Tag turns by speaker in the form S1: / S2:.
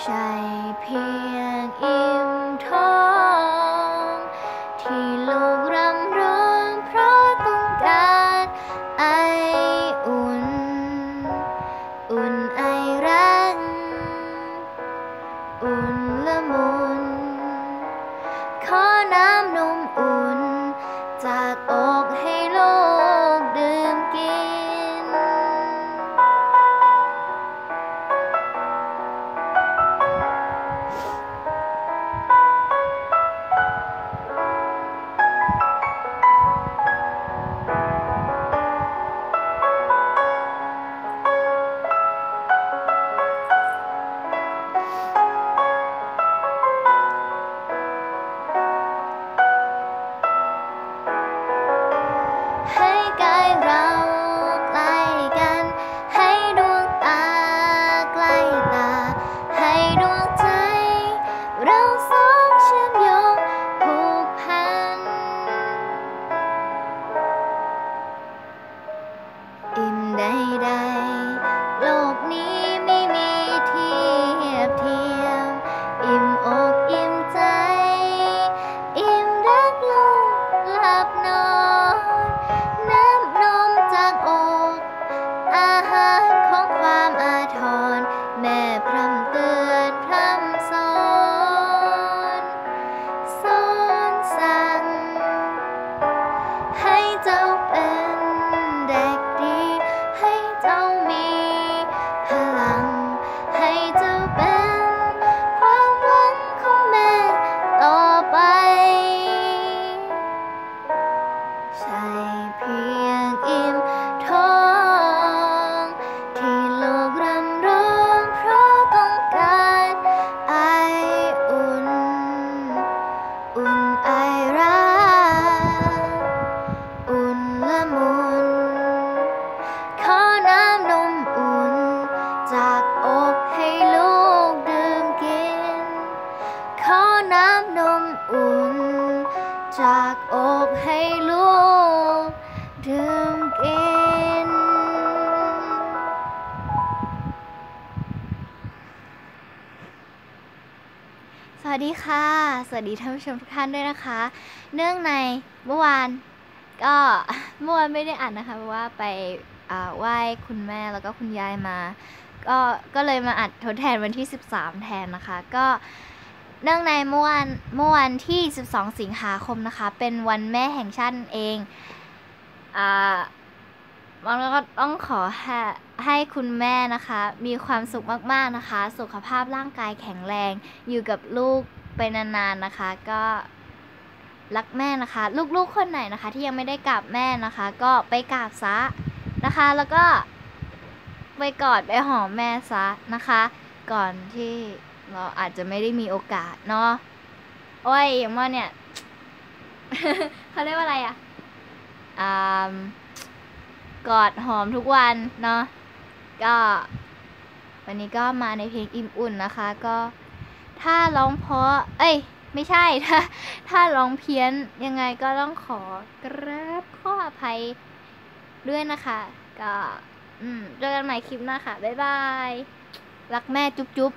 S1: ใช่เพียงอิ่มท้องากอกให้ลูกดื่มกิน ขอน้ำนมอุ่น จากอกให้ลูกดื่มกิน สวัสดีค่ะ สวัสดีท่านผู้ชมทุกท่านด้วยนะคะ เนื่องในเมื่อวานก็เมื่อวานไม่ได้อ่านนะคะเพราะว่าไปไหว้คุณแม่แล้วก็คุณยายมา ก็ก็เลยมาอัดทดแทนวันที่ 13 แทนนะคะ ก็เนื่องในเมื่อวานเมื่อวันที่ 12 สิงหาคมนะคะ เป็นวันแม่แห่งชาติเองอ่ามันก็ต้องขอให้ให้คุณแม่นะคะ มีความสุขมากๆนะคะ สุขภาพร่างกายแข็งแรง อยู่กับลูกไปนานๆนะคะ ก็รักแม่นะคะ ลูกๆคนไหนนะคะ ที่ยังไม่ได้กราบแม่นะคะ ก็ไปกราบซะนะคะ แล้วก็ ไปกอดไปหอมแม่ซะนะคะ ก่อนที่เราอาจจะไม่ได้มีโอกาสเนาะโอ้ยอย่างว่าเนี่ยเขาเรียกว่าอะไรอะอ่ากอดหอมทุกวันเนาะก็วันนี้ก็มาในเพลงอิ่มอุ่นนะคะ ก็ถ้าร้องเพราะ เอ้ย ไม่ใช่ ถ้า ถ้าร้องเพี้ยนยังไงก็ต้องขอกราบขออภัยด้วยนะคะ ก็ อืมเจอกันใหม่คลิปหน้าค่ะ บ๊ายบาย รักแม่จุ๊บจุ๊บ